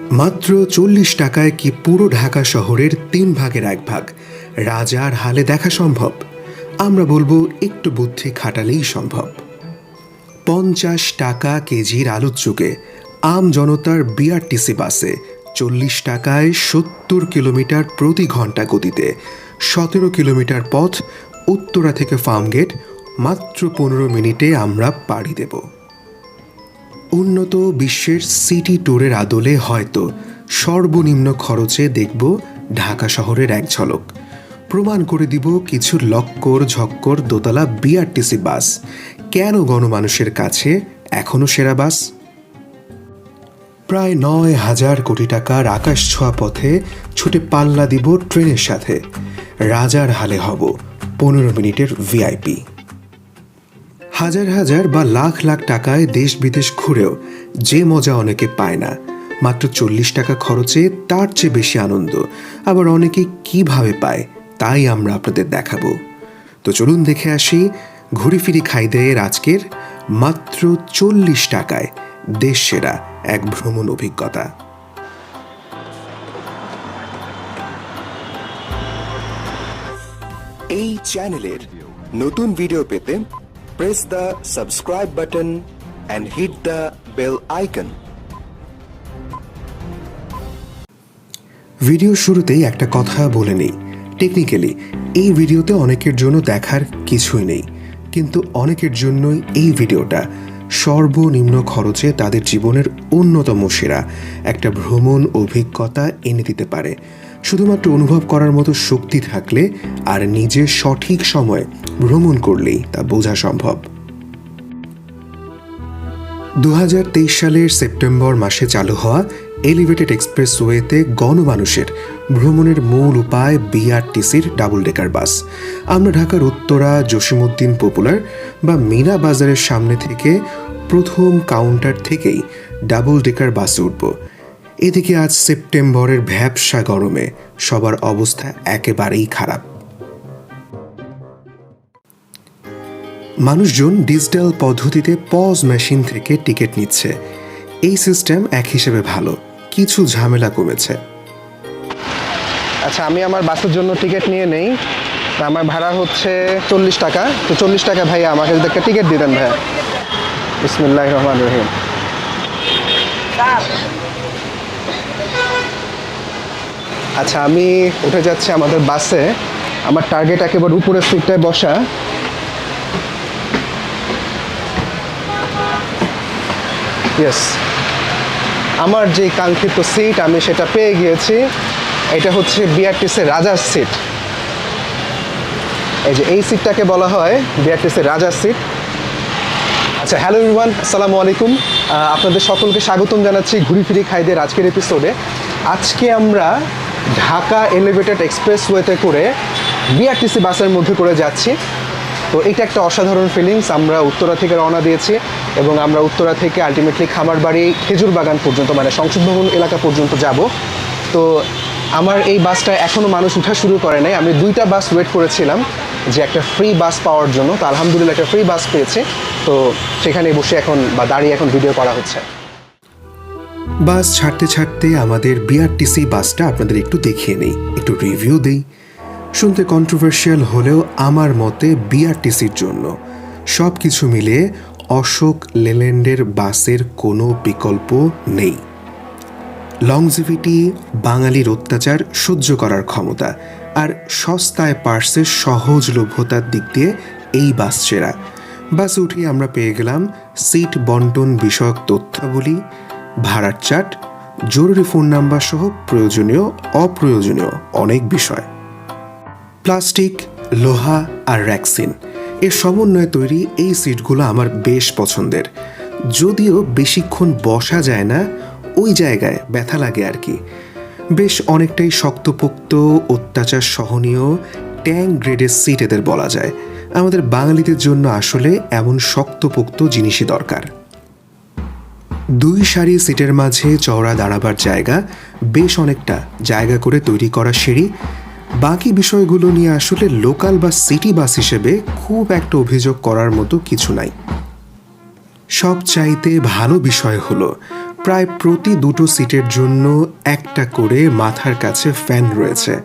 মাত্র চল্লিশ টাকায় কি পুরো ঢাকা শহরের তিন ভাগের এক ভাগ? রাজার হালে দেখা সম্ভব। আমরা বলব একটু বুদ্ধি খাটালেই সম্ভব। পঞ্চাশ টাকা কেজির আলুর চুকে আম জনতার বিআরটিসি বাসে চল্লিশ টাকায় সত্তর কিলোমিটার প্রতি ঘণ্টা গতিতে। সতেরো কিলোমিটার পথ, উত্তরা থেকে ফার্মগেট, মাত্র পনেরো মিনিটে আমরা পাড়ি দেব। উন্নত বিশ্বের সিটি ট্যুরের আদলে হয়তো সর্বনিম্ন খরচে দেখব ঢাকা শহরের এক ঝলক। প্রমাণ করে দিব কিছু লক্কর ঝক্কর দোতলা বিআরটিসি বাস। কেন গণমানুষের কাছে এখনও সেরা বাস? প্রায় নয় হাজার কোটি টাকার আকাশ ছোঁয়া পথে ছুটে পাল্লা দিব ট্রেনের সাথে। রাজার হালে হব পনেরো মিনিটের ভিআইপি হাজার হাজার বা লাখ লাখ টাকায় দেশ বিদেশ ঘুরেও যে মজা অনেকে পায় না। মাত্র চল্লিশ টাকা খরচে তার চেয়ে বেশি আনন্দ। আবার অনেকে কীভাবে পায় তাই আমরা আপনাদের দেখাবো। তো চলুন দেখে আসি ঘুরে ফিরি খাইদের আজকের মাত্র চল্লিশ টাকায় দেশ সেরা এক ভ্রমণ অভিজ্ঞতা। এই চ্যানেলের নতুন ভিডিও পেতে press the subscribe button and hit the bell icon video শুরুতেই একটা কথা বলে নেই। টেকনিক্যালি এই ভিডিওতে অনেকের জন্য দেখার কিছুই নেই। কিন্তু অনেকের জন্যই এই ভিডিওটা সর্বনিম্ন খরচে তাদের জীবনের অন্যতম সেরা একটা ভ্রমণ অভিজ্ঞতা এনে দিতে পারে। শুধুমাত্র অনুভব করার মতো শক্তি থাকলে আর নিজের সঠিক সময় ভ্রমণ করলেই তা বোঝা সম্ভব। দু হাজার তেইশ সালের সেপ্টেম্বর মাসে চালু হওয়া এলিভেটেড এক্সপ্রেসওয়েতে গণমানুষের ভ্রমণের মূল উপায় বিআরটিসির ডাবল ডেকার বাস। আমরা ঢাকার উত্তরা, জসিমউদ্দিন পপুলার বা মিনা বাজারের সামনে থেকে প্রথম কাউন্টার থেকেই ডাবল ডেকার বাসে উঠব। এদিকে আজ সেপ্টেম্বরের ভ্যাবসা গরমে সবার অবস্থা একেবারেই খারাপ। মানুষজন ডিজিটাল পদ্ধতিতে পজ মেশিন থেকে টিকিট নিচ্ছে। এই সিস্টেম এক হিসেবে ভালো, কিছু ঝামেলা কমেছে। আচ্ছা আমি আমার বাসের জন্য টিকিট নিয়ে নেই। আমার ভাড়া হচ্ছে চল্লিশ টাকা। তো চল্লিশ টাকা ভাইয়া আমাকে যদি একটা টিকিট দিতেন ভাইয়া। বিসমুল্লাহ রহমান রহিম। আচ্ছা আমি উঠে যাচ্ছি আমাদের বাসে। আমার টার্গেট একেবারে উপরের সিটটায় বসা। ইয়েস আমার যে কাঙ্ক্ষিত সিট আমি সেটা পেয়ে গিয়েছি। এটা হচ্ছে বিআরটিসির রাজার সিট এই যে এই সিটটাকে বলা হয় বিআরটিসির রাজার সিট আচ্ছা হ্যালো ইরওয়ান আসসালামু আলাইকুম। আপনাদের সকলকে স্বাগতম জানাচ্ছি ঘুরি ফিরি খাইদের আজকের এপিসোডে আজকে আমরা ঢাকা এলিভেটেড এক্সপ্রেসওয়েতে করে বিআরটিসি বাসের মধ্যে করে যাচ্ছি। তো এটা একটা অসাধারণ ফিলিংস আমরা উত্তরা থেকে রওনা দিয়েছি এবং আমরা উত্তরা থেকে আলটিমেটলি খামারবাড়ি খেজুর বাগান পর্যন্ত মানে সংসদ ভবন এলাকা পর্যন্ত যাব। তো আমার এই বাসটা এখনও মানুষ উঠা শুরু করে নাই। আমি দুইটা বাস ওয়েট করেছিলাম যে একটা ফ্রি বাস পাওয়ার জন্য। তো আলহামদুলিল্লাহ একটা ফ্রি বাস পেয়েছে। তো সেখানে বসে এখন বা দাঁড়িয়ে এখন ভিডিও করা হচ্ছে। বাস ছাড়তে ছাড়তে আমাদের বিআরটিসি বাসটা আপনাদের একটু দেখিয়ে নেই, একটু রিভিউ দেই। শুনতে কন্ট্রোভার্সিয়াল হলেও আমার মতে বিআরটিসির জন্য। সব কিছু মিলে অশোক লেল্যান্ডের বাসের কোনো বিকল্প নেই। লংজিভিটি বাঙালির অত্যাচার সহ্য করার ক্ষমতা আর সস্তায় পার্সের সহজলভ্যতার দিক দিয়ে এই বাস সেরা বাসে উঠে আমরা পেয়ে গেলাম সিট বন্টন বিষয়ক তথ্যাবলী ভাড়ার চার্ট জরুরি ফোন নাম্বার সহ প্রয়োজনীয়, অপ্রয়োজনীয় অনেক বিষয়। প্লাস্টিক, লোহা আর র্যাক্সিন, এর সমন্বয়ে তৈরি এই সিটগুলো আমার বেশ পছন্দের। যদিও বেশিক্ষণ বসা যায় না, ওই জায়গায় ব্যথা লাগে আর কি। বেশ অনেকটাই শক্তপোক্ত, অত্যাচার সহনীয়, ট্যাং গ্রেডের সিট এদের বলা যায়। আমাদের বাঙালিদের জন্য আসলে এমন শক্তপোক্ত জিনিসই দরকার। দুই সারি সিটের মাঝে চওড়া দাঁড়াবার জায়গা, বেশ অনেকটা জায়গা করে তৈরি করা সিঁড়ি। বাকি বিষয়গুলো নিয়ে আসলে লোকাল বা সিটি বাস হিসেবে খুব একটা অভিযোগ করার মতো কিছু নাই। সব চাইতে ভালো বিষয় হলো, প্রায় প্রতি দুটো সিটের জন্য একটা করে মাথার কাছে ফ্যান রয়েছে।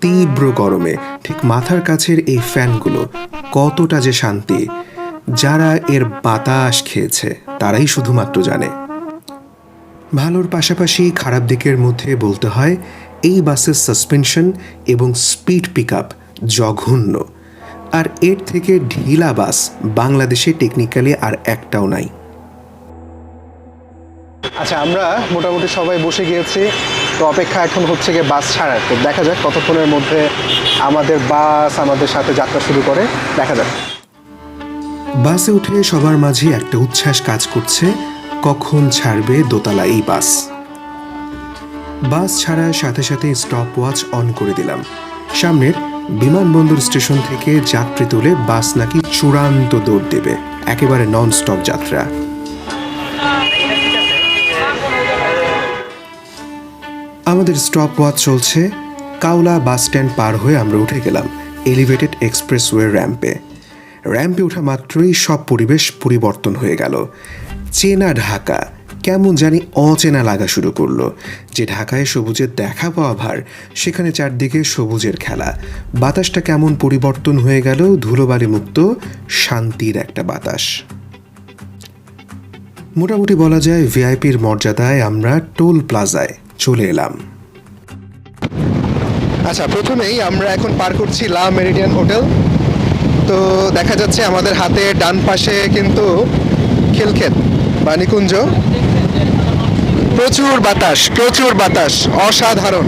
তীব্র গরমে, ঠিক মাথার কাছের এই ফ্যানগুলো কতটা যে শান্তি যারা এর বাতাস খেয়েছে, তারাই শুধুমাত্র জানে। ভালোর পাশাপাশি খারাপ দিকের মধ্যে বলতে হয়, এই বাসের সাসপেনশন এবং স্পিড পিক আপ জঘন্য। আর এর থেকে ঢিলা বাস বাংলাদেশে টেকনিক্যালি আর একটাও নাই। আচ্ছা আমরা মোটামুটি সবাই বসে গিয়েছি, তো অপেক্ষা এখন হচ্ছে গিয়ে বাস ছাড়ার। তো দেখা যাক কতক্ষণের মধ্যে আমাদের বাস আমাদের সাথে যাত্রা শুরু করে। দেখা যাক। বাসে উঠে সবার মাঝে একটা উচ্ছ্বাস কাজ করছে, কখন ছাড়বে দোতলা এই বাস? বাস ছাড়ার সাথে সাথে স্টপ ওয়াচ অন করে দিলাম। সামনের বিমানবন্দর স্টেশন থেকে যাত্রী তুলে বাস নাকি চূড়ান্ত দৌড় দেবে, একেবারে নন স্টপ যাত্রা। আমাদের স্টপ ওয়াচ চলছে কাউলা বাস স্ট্যান্ড পার হয়ে আমরা উঠে গেলাম এলিভেটেড এক্সপ্রেসওয়ে র্যাম্পে র্যাম্পে ওঠা মাত্রই সব পরিবেশ পরিবর্তন হয়ে গেল। চেনা ঢাকা, কেমন জানি অচেনা লাগা শুরু করল। যে ঢাকায় সবুজের দেখা পাওয়া ভার, সেখানে চারদিকে সবুজের খেলা। বাতাসটা কেমন পরিবর্তন হয়ে গেল, ধুলোবালি মুক্ত, শান্তির একটা বাতাস। মোটামুটি বলা যায় ভিআইপির মর্যাদায় আমরা টোল প্লাজায় চলে এলাম। আচ্ছা প্রথমেই আমরা এখন পার করছি লা মেরিডিয়ান হোটেল। তো দেখা যাচ্ছে আমাদের হাতে ডান পাশে কিন্তু খিলক্ষেত বা নিকুঞ্জ। প্রচুর বাতাস প্রচুর বাতাস, অসাধারণ।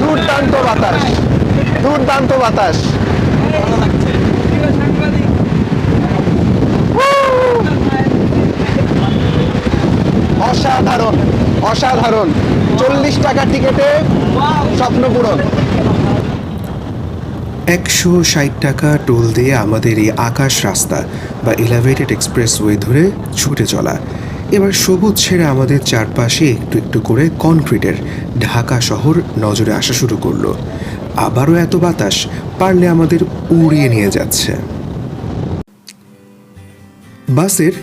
দুর্দান্ত বাতাস দুর্দান্ত বাতাস। অসাধারণ অসাধারণ। চল্লিশ টাকার টিকেটে স্বপ্ন পূরণ। একশো ষাট টাকা টোল দিয়ে আমাদের এই আকাশ রাস্তা বা এলিভেটেড এক্সপ্রেসওয়ে ধরে ছুটে চলা। এবার সবুজ ছেড়ে আমাদের চারপাশে একটু একটু করে কনক্রিটের ঢাকা শহর নজরে আসা শুরু করল। আবারও এত বাতাস পারলে আমাদের উড়িয়ে নিয়ে যাচ্ছে। বাসের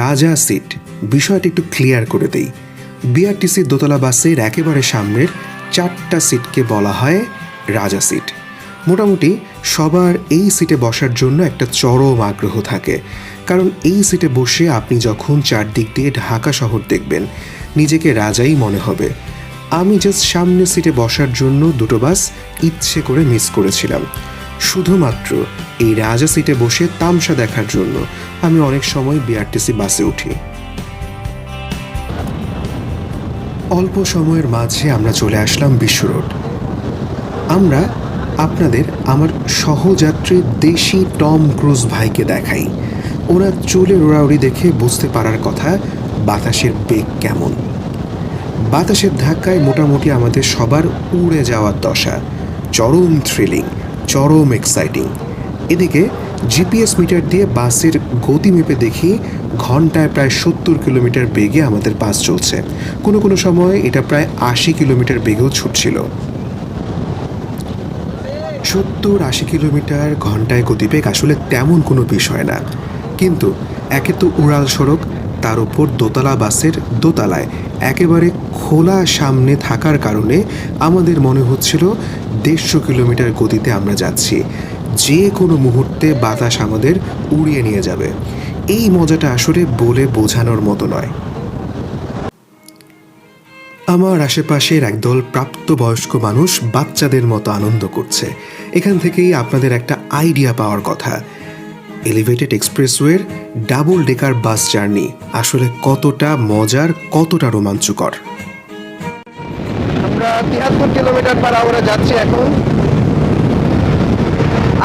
রাজা সিট, বিষয়টা একটু ক্লিয়ার করে দেই। বিআরটিসির দোতলা বাসের একেবারে সামনের চারটা সিটকে বলা হয় রাজা সিট। মোটামুটি সবার এই সিটে বসার জন্য একটা চরম আগ্রহ থাকে। কারণ এই সিটে বসে আপনি যখন চারদিক দিয়ে ঢাকা শহর দেখবেন, নিজেকে রাজাই মনে হবে। আমি জাস্ট সামনের সিটে বসার জন্য দুটো বাস ইচ্ছে করে মিস করেছিলাম। শুধুমাত্র এই রাজা সিটে বসে তামসা দেখার জন্য আমি অনেক সময় বিআরটিসি বাসে উঠি। অল্প সময়ের মাঝে আমরা চলে আসলাম বিশ্ব রোড। আমরা আপনাদের আমার সহযাত্রী দেশি টম ক্রুজ ভাইকে দেখাই। ওরা চুলের ওড়াউড়ি দেখে বুঝতে পারার কথা, বাতাসের বেগ কেমন? বাতাসের ধাক্কায় মোটামুটি আমাদের সবার উড়ে যাওয়ার দশা। চরম থ্রিলিং চরম এক্সাইটিং এদিকে জিপিএস মিটার দিয়ে বাসের গতি মেপে দেখি ঘন্টায় প্রায় সত্তর কিলোমিটার বেগে আমাদের বাস চলছে। কোনো কোনো সময় এটা প্রায় আশি কিলোমিটার বেগেও ছুটছিল। সত্তর আশি কিলোমিটার ঘন্টায় গতিবেগ আসলে তেমন কোনো বিষয় না। কিন্তু একে তো উড়াল সড়ক, তার উপর দোতলা বাসের দোতলায় একেবারে খোলা সামনে থাকার কারণে আমাদের মনে হচ্ছিল দেড়শো কিলোমিটার গতিতে আমরা যাচ্ছি। যে কোনো মুহূর্তে বাতাস আমাদের উড়িয়ে নিয়ে যাবে। এই মজাটা আসলে বলে বোঝানোর মতো নয়। আমার আশেপাশের একদল প্রাপ্তবয়স্ক মানুষ বাচ্চাদের মতো আনন্দ করছে। এখান থেকেই আপনাদের একটা আইডিয়া পাওয়ার কথা। এলিভেটেড এক্সপ্রেসওয়ের ডাবল ডেকার বাস জার্নি আসলে কতটা মজার কতটা রোমাঞ্চকর। আমরা তিয়াত্তর কিলোমিটার পার আওয়ারে যাচ্ছি এখন।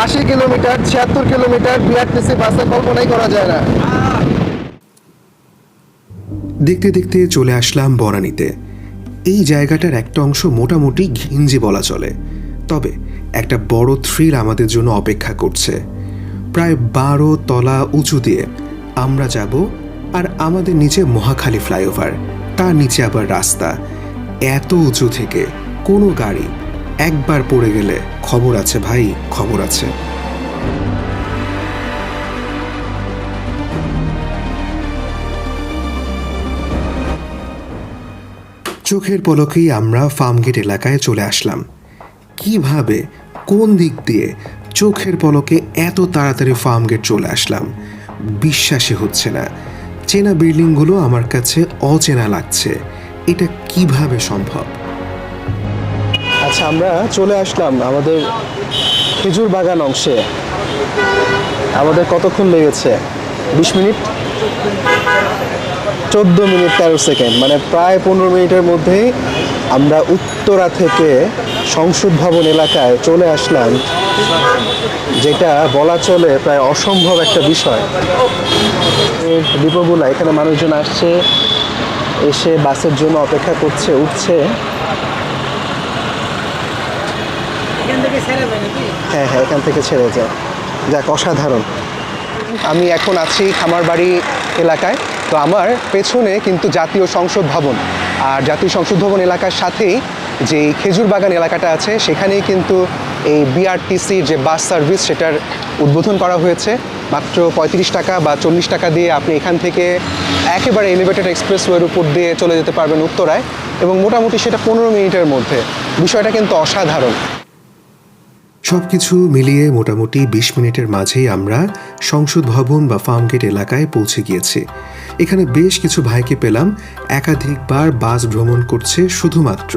আশি কিলোমিটার ছিয়াত্তর কিলোমিটার বিআরটিসি বাসে কল্পনাই করা যায় না। দেখতে দেখতে চলে আসলাম বনানীতে এই জায়গাটার একটা অংশ মোটামুটি ঘিঞ্জি বলা চলে। তবে একটা বড় থ্রিল আমাদের জন্য অপেক্ষা করছে। প্রায় বারো তলা উঁচু দিয়ে আমরা যাব আর আমাদের নিচে মহাখালী ফ্লাইওভার, তার নিচে আবার রাস্তা। এত উঁচু থেকে কোনো গাড়ি একবার পড়ে গেলে খবর আছে ভাই, খবর আছে। চোখের পলকেই আমরা ফার্মগেট এলাকায় চলে আসলাম। কীভাবে, কোন দিক দিয়ে চোখের পলকে এত তাড়াতাড়ি ফার্মগেট চলে আসলাম, বিশ্বাসই হচ্ছে না। চেনা বিল্ডিংগুলো আমার কাছে অচেনা লাগছে। এটা কীভাবে সম্ভব? আচ্ছা আমরা চলে আসলাম আমাদের খেজুর বাগান অংশে। আমাদের কতক্ষণ লেগেছে? বিশ মিনিট? চোদ্দ মিনিট তেরো সেকেন্ড মানে প্রায় পনেরো মিনিটের মধ্যেই আমরা উত্তরা থেকে সংসদ ভবন এলাকায় চলে আসলাম যেটা বলা চলে প্রায় অসম্ভব একটা বিষয়। দীপগুলা এখানে মানুষজন আসছে এসে বাসের জন্য অপেক্ষা করছে উঠছে। হ্যাঁ হ্যাঁ এখান থেকে ছেড়ে যায়। যাক অসাধারণ। আমি এখন আছি খামারবাড়ি এলাকায়। তো আমার পেছনে কিন্তু জাতীয় সংসদ ভবন। আর জাতীয় সংসদ ভবন এলাকার সাথেই যে খেজুর বাগান এলাকাটা আছে, সেখানেই কিন্তু এই বিআরটিসির যে বাস সার্ভিস, সেটার উদ্বোধন করা হয়েছে। মাত্র পঁয়ত্রিশ টাকা বা চল্লিশ টাকা দিয়ে আপনি এখান থেকে একেবারে এলিভেটেড এক্সপ্রেসওয়ের উপর দিয়ে চলে যেতে পারবেন উত্তরায়। এবং মোটামুটি সেটা পনেরো মিনিটের মধ্যে। বিষয়টা কিন্তু অসাধারণ। সব কিছু মিলিয়ে মোটামুটি বিশ মিনিটের মাঝেই আমরা সংসদ ভবন বা ফার্মগেট এলাকায় পৌঁছে গিয়েছি। এখানে বেশ কিছু ভাইকে পেলাম। একাধিকবার বাস ভ্রমণ করছে শুধুমাত্র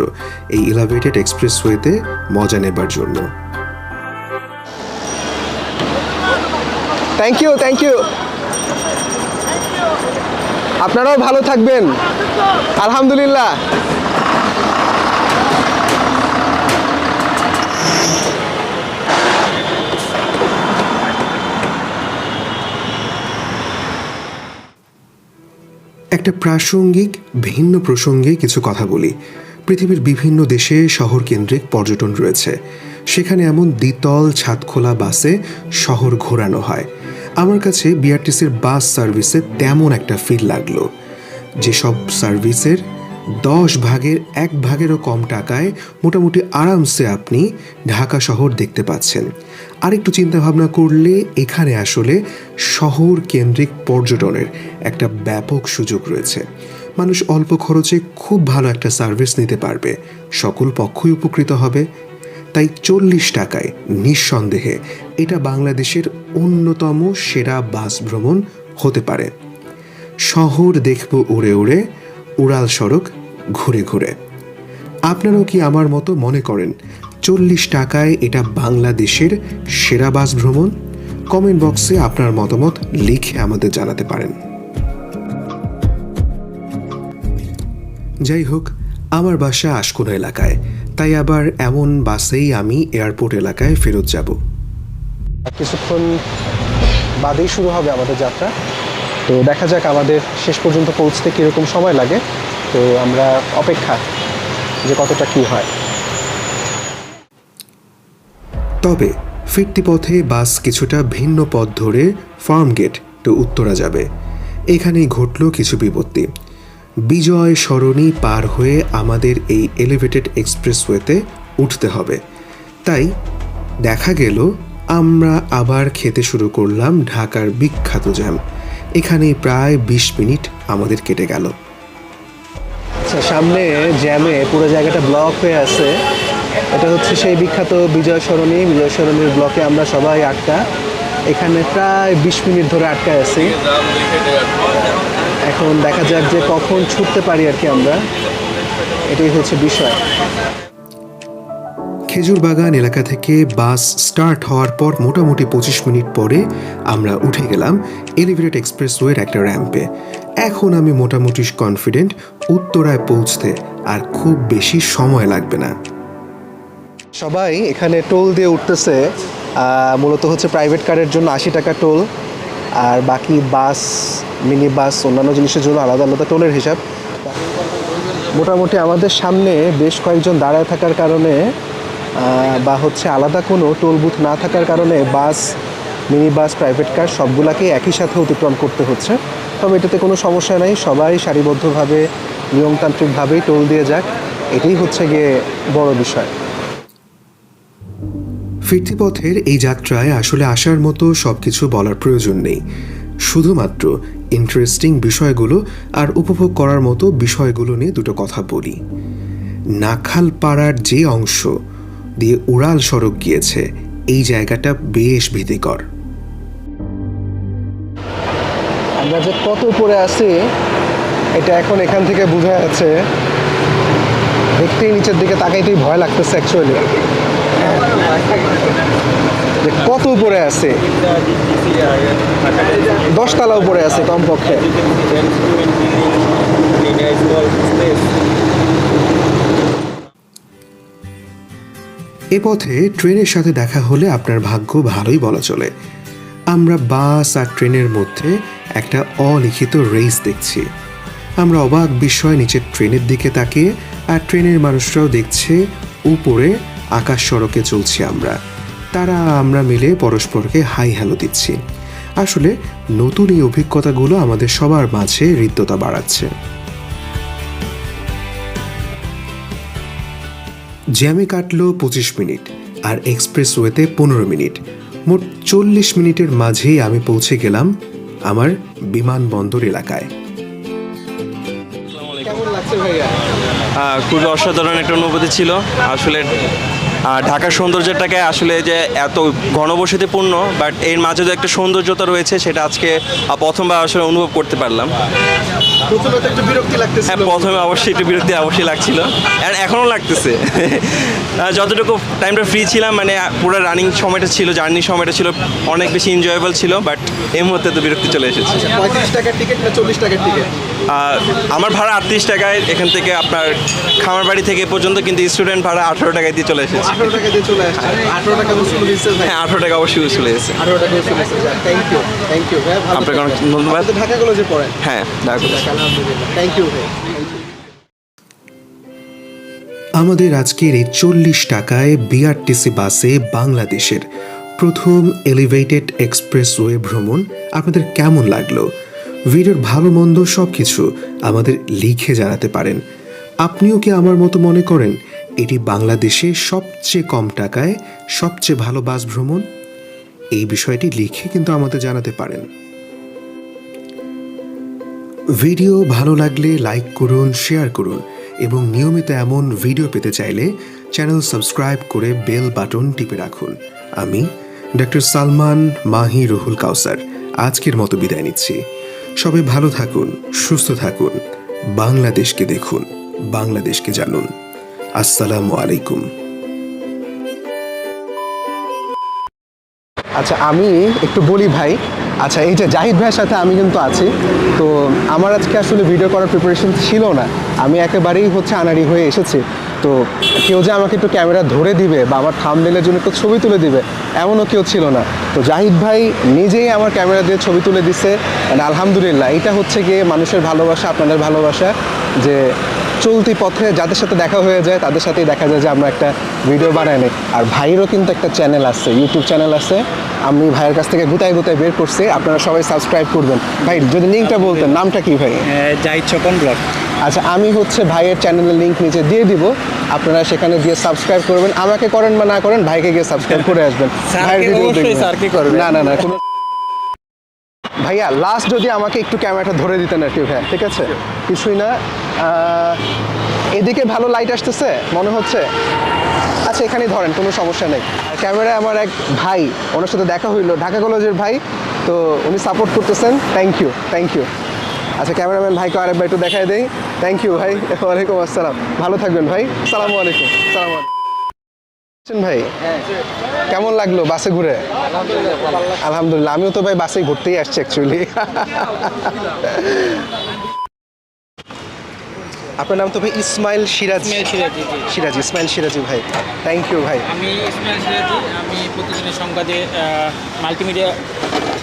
এই এলিভেটেড এক্সপ্রেসওয়েতে মজা নেবার জন্য। থ্যাংক ইউ থ্যাংক ইউ আপনারাও ভালো থাকবেন। আলহামদুলিল্লাহ। একটা প্রাসঙ্গিক, ভিন্ন প্রসঙ্গে কিছু কথা বলি। পৃথিবীর বিভিন্ন দেশে শহর কেন্দ্রিক পর্যটন রয়েছে। সেখানে এমন দ্বিতল, ছাদখোলা বাসে শহর ঘোরানো হয়। আমার কাছে বিআরটিসির বাস সার্ভিসে তেমন একটা ফিল লাগল। যেসব সার্ভিসের দশ ভাগের এক ভাগেরও কম টাকায় মোটামুটি আরামসে আপনি ঢাকা শহর দেখতে পাচ্ছেন। আরেকটু চিন্তা ভাবনা করলে এখানে আসলে শহর কেন্দ্রিক পর্যটনের একটা ব্যাপক সুযোগ রয়েছে। মানুষ অল্প খরচে খুব ভালো একটা সার্ভিস নিতে পারবে। সকল পক্ষই উপকৃত হবে। তাই চল্লিশ টাকায় নিঃসন্দেহে এটা বাংলাদেশের অন্যতম সেরা বাস ভ্রমণ হতে পারে। শহর দেখব উড়ে উড়ে, উড়াল সড়ক ঘুরে ঘুরে। আপনারাও কি আমার মতো মনে করেন চল্লিশ টাকায় এটা বাংলাদেশের সেরা বাস ভ্রমণ? কমেন্ট বক্সে আপনার মতামত লিখে আমাদের জানাতে পারেন। যাই হোক, আমার বাসা আশকোনা এলাকায়, তাই আবার এমন বাসেই আমি এয়ারপোর্ট এলাকায় ফেরত যাব। কিছুক্ষণ বাদেই শুরু হবে আমাদের যাত্রা। তো দেখা যাক আমাদের শেষ পর্যন্ত পৌঁছতে কীরকম সময় লাগে। তো আমরা অপেক্ষা যে কতটা কী হয়। তবে ফিরতি পথে বাস কিছুটা ভিন্ন পথ ধরে ফার্ম গেট টু উত্তরা যাবে। এখানেই ঘটল কিছু বিপত্তি। বিজয় সরণি পার হয়ে আমাদের এই এলিভেটেড এক্সপ্রেসওয়েতে উঠতে হবে। তাই দেখা গেল, আমরা আবার খেতে শুরু করলাম ঢাকার বিখ্যাত জ্যাম। এখানে প্রায় বিশ মিনিট আমাদের কেটে গেল। আচ্ছা সামনে জ্যামে পুরো জায়গাটা ব্লক হয়ে আছে। এটা হচ্ছে সেই বিখ্যাত বিজয় সরণি। বিজয় সরণির ব্লকে আমরা সবাই আটকা। এখানে প্রায় বিশ মিনিট ধরে আটকায় আছি। এখন দেখা যাক যে কখন ছুটতে পারি আর কি আমরা। এটাই হচ্ছে বিষয়। খেজুর বাগান এলাকা থেকে বাস স্টার্ট হওয়ার পর মোটামুটি পঁচিশ মিনিট পরে আমরা উঠে গেলাম এলিভেটেড এক্সপ্রেসওয়ের একটা র্যাম্পে এখন আমি মোটামুটি কনফিডেন্ট উত্তরায় পৌঁছতে আর খুব বেশি সময় লাগবে না। সবাই এখানে টোল দিয়ে উঠতেছে মূলত হচ্ছে প্রাইভেট কারের জন্য আশি টাকা টোল, আর বাকি বাস মিনি বাস অন্যান্য জিনিসের জন্য আলাদা আলাদা টোলের হিসাব। মোটামুটি আমাদের সামনে বেশ কয়েকজন দাঁড়ায় থাকার কারণে বা হচ্ছে আলাদা কোনো টোল বুথ না থাকার কারণে বাস মিনি বাস প্রাইভেট কার সবগুলাকেই একই সাথে অতিক্রম করতে হচ্ছে। তবে এটাতে কোনো সমস্যা নাই, সবাই সারিবদ্ধভাবে, নিয়মতান্ত্রিকভাবেই টোল দিয়ে যাক। এটাই হচ্ছে গিয়ে বড় বিষয়। ফিরতি পথের এই যাত্রায় আসলে আসার মতো সব কিছু বলার প্রয়োজন নেই। শুধুমাত্র ইন্টারেস্টিং বিষয়গুলো আর উপভোগ করার মতো বিষয়গুলো নিয়ে দুটো কথা বলি। নাখালপাড়ার যে অংশ দিয়ে উড়াল সড়ক গিয়েছে, এই জায়গাটা বেশ ভীতিকর। আমরা যে কত উপরে আছি, এটা এখন এখান থেকে বোঝা যাচ্ছে। দেখতেই নিচের দিকে তাকাইতেই ভয় লাগতেছে অ্যাকচুয়ালি কত উপরে আছে? দশতলা উপরে আছে কমপক্ষে। এ পথে ট্রেনের সাথে দেখা হলে আপনার ভাগ্য ভালোই বলা চলে। আমরা বাস আর ট্রেনের মধ্যে একটা অলিখিত রেস দেখছি। আমরা অবাক বিস্ময় নিচের ট্রেনের দিকে তাকিয়ে আর ট্রেনের মানুষরাও দেখছে উপরে আকাশ সড়কে চলছি আমরা। তারা আমরা মিলে পরস্পরকে হাই হ্যালো দিচ্ছি। আসলে নতুন এই অভিজ্ঞতাগুলো আমাদের সবার মাঝে হৃদ্যতা বাড়াচ্ছে। জ্যামে কাটলো পঁচিশ মিনিট আর এক্সপ্রেসওয়েতে পনেরো মিনিট। মোট চল্লিশ মিনিটের মাঝেই আমি পৌঁছে গেলাম আমার বিমানবন্দর এলাকায়। খুবই অসাধারণ একটা অনুভূতি ছিল। আসলে আহ, ঢাকার সৌন্দর্যটাকে আসলে যে এত ঘনবসতিপূর্ণ বাট এর মাঝে যে একটা সৌন্দর্যতা রয়েছে সেটা আজকে প্রথমবার আসলে অনুভব করতে পারলাম। প্রথমে তো একটু বিরক্তি হ্যাঁ প্রথমে অবশ্যই একটু বিরক্তি অবশ্যই লাগছিল। আর এখনও লাগতেছে। যতটুকু টাইমটা ফ্রি ছিলাম মানে পুরো রানিং সময়টা ছিল জার্নি সময়টা ছিল অনেক বেশি এনজয়েবল ছিল বাট এই মুহূর্তে তো বিরক্তি চলে এসেছে। পঁয়ত্রিশ টাকার টিকিট না চল্লিশ টাকার টিকিট আর আমার ভাড়া আটত্রিশ টাকায় এখান থেকে আপনার খামার বাড়ি থেকে পর্যন্ত কিন্তু স্টুডেন্ট ভাড়া আঠারো টাকায় দিয়ে চলে এসেছে। আঠারো টাকা দিয়ে চলে আসছে। আঠারো টাকা উসুল দিচ্ছে হ্যাঁ আঠারো টাকা অবশ্যই চলে এসেছে। আঠারো টাকা উসুল দিচ্ছে থ্যাংক ইউ থ্যাংক ইউ ভাই। আপনাকে অনেক ধন্যবাদ। ঢাকা কলেজে পড়েন হ্যাঁ দেখো আলহামদুলিল্লাহ। থ্যাংক ইউ ভাই। আমাদের আজকের এই চল্লিশ টাকায় বিআরটিসি বাসে বাংলাদেশের প্রথম এলিভেটেড এক্সপ্রেসওয়ে ভ্রমণ আপনাদের কেমন লাগল? ভিডিওর ভালো মন্দ সব কিছু আমাদের লিখে জানাতে পারেন। আপনিও কি আমার মতো মনে করেন এটি বাংলাদেশে সবচেয়ে কম টাকায় সবচেয়ে ভালো বাস ভ্রমণ? এই বিষয়টি লিখে কিন্তু আমাদের জানাতে পারেন। ভিডিও ভালো লাগলে লাইক করুন, শেয়ার করুন এবং নিয়মিত এমন ভিডিও পেতে চাইলে চ্যানেল সাবস্ক্রাইব করে বেল বাটন টিপে রাখুন। আমি ডক্টর সালমান মাহি রুহুল কাউসার, আজকের মতো বিদায় নিচ্ছি। সবাই ভালো থাকুন, সুস্থ থাকুন, বাংলাদেশকে দেখুন, বাংলাদেশকে জানুন। আসসালামু আলাইকুম। আচ্ছা আমি একটু বলি ভাই আচ্ছা এই যে জাহিদ ভাইয়ের সাথে আমি কিন্তু আছি, তো আমার আজকে আসলে ভিডিও করার প্রিপারেশন ছিল না। আমি একেবারেই হচ্ছে আনাড়ি হয়ে এসেছি, তো কেউ যে আমাকে একটু ক্যামেরা ধরে দিবে বা আমার থাম থামনেলের জন্য একটু ছবি তুলে দিবে, এমনও কেউ ছিল না। তো জাহিদ ভাই নিজেই আমার ক্যামেরা দিয়ে ছবি তুলে দিছে আলহামদুলিল্লাহ, এটা হচ্ছে গিয়ে মানুষের ভালোবাসা, আপনাদের ভালোবাসা, যে চলতি পথে যাদের সাথে দেখা হয়ে যায় তাদের সাথেই দেখা যায় যে আমরা একটা ভিডিও বানাই নিই। আর ভাইয়েরও কিন্তু একটা চ্যানেল আছে ইউটিউব চ্যানেল আছে। আমি ভাইয়ের কাছ থেকে গুতায় গুতায় বের করছি আপনারা সবাই সাবস্ক্রাইব করবেন। ভাই যদি লিঙ্কটা বলতেন নামটা কি ভাই? জাহিদ চকন ব্লগ। আচ্ছা আমি হচ্ছে ভাইয়ের চ্যানেলের লিঙ্ক নিচে দিয়ে দিব। আপনারা সেখানে গিয়ে সাবস্ক্রাইব করবেন। আমাকে করেন বা না করেন ভাইকে গিয়ে সাবস্ক্রাইব করে আসবেন। ভাইয়ের। না না না কোনো ভাইয়া লাস্ট যদি আমাকে একটু ক্যামেরাটা ধরে দিতেন আর কি, ভাইয়া, ঠিক আছে? কিছুই না। এদিকে ভালো লাইট আসতেছে, মনে হচ্ছে। আচ্ছা এখানেই ধরেন, কোনো সমস্যা নেই। ক্যামেরায় আমার এক ভাই, ওনার সাথে দেখা হইল, ঢাকা কলেজের ভাই। তো উনি সাপোর্ট করতেছেন। থ্যাংক ইউ থ্যাংক ইউ আচ্ছা ক্যামেরাম্যান ভাইকে আরেকবার একটু দেখাই দেই। থ্যাংক ইউ ভাই। ওয়ালাইকুম আসসালাম। ভালো থাকবেন, ভাই। সালামু আলাইকুম, সালাম আলাইকুম। ভাই? কেমন লাগল বাসে ঘুরে? আলহামদুলিল্লাহ আমিও তো ভাই বাসে ঘুরতেই আসছি অ্যাকচুয়ালি আপনার নাম তো ভাই ইসমাইল সিরাজ। সিরাজি ইসমাইল সিরাজি ভাই থ্যাংক ইউ ভাই। আমি ইসমাইল সিরাজি আমি প্রতিদিনের সংবাদে মাল্টিমিডিয়া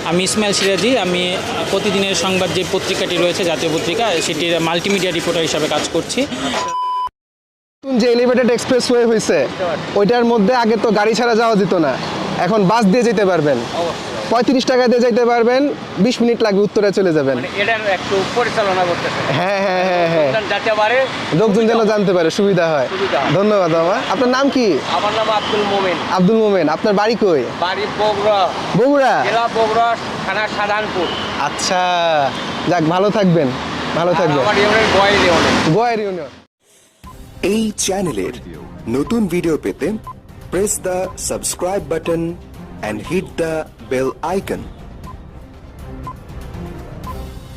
আমি ইসমাইল সিরাজি আমি প্রতিদিনের সংবাদ যে পত্রিকাটি রয়েছে জাতীয় পত্রিকা সেটির মাল্টিমিডিয়া রিপোর্টার হিসাবে কাজ করছি। যে এলিভেটেড এক্সপ্রেসওয়ে হয়েছে ওইটার মধ্যে আগে তো গাড়ি ছাড়া যাওয়া যেত না। এখন বাস দিয়ে যেতে পারবেন। পঁয়ত্রিশ টাকা দিয়ে যেতে পারবেন বিশ মিনিট লাগবে উত্তরে চলে যাবেন। মানে একটু পরিচালনা করতেছে। হ্যাঁ হ্যাঁ হ্যাঁ হ্যাঁ। যাতে পারে লোকজন যেন জানতে পারে সুবিধা হয়। ধন্যবাদ মামা আপনার নাম কি? আমার নাম আব্দুল মোমেন। আব্দুল মোমেন। আপনার বাড়ি কই? বাড়ি বগুড়া। বগুড়া? জেলা বগুড়া থানা সাধারণপুর আচ্ছা। যাক ভালো থাকবেন। ভালো থাকবেন। আমার ইউনিয়ন গোয়ার ইউনিয়ন। এই চ্যানেলের নতুন ভিডিও পেতে press the subscribe button and hit the bell icon